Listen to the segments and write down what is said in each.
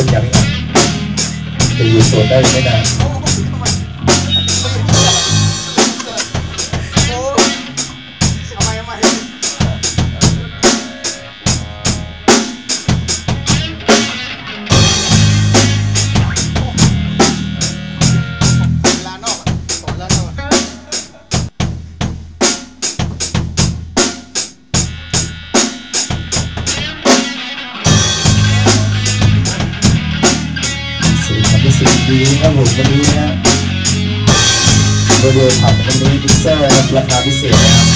công nhận tại vì tuần đây mới làm ดีครับรู้สึกดีครับผมวันนี้นะโดยโดยผับวันนี้พิซซ่านะครับราคาพิเศษนะครับ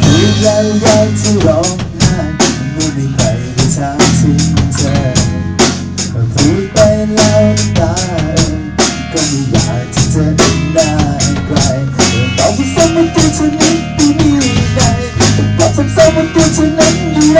พูดแล้วอยากจะร้องไห้เมื่อมีใครได้ถามถึงเธอพูดไปแล้วน้ำตาเอ่ยก็ไม่อยากที่จะเดินหน้าไกลตอบซ้ำๆว่าตัวเธอนั้นดูมีในตอบซ้ำๆว่าตัวเธอนั้นดูรำไปคนใจร้ายคนโกหกคน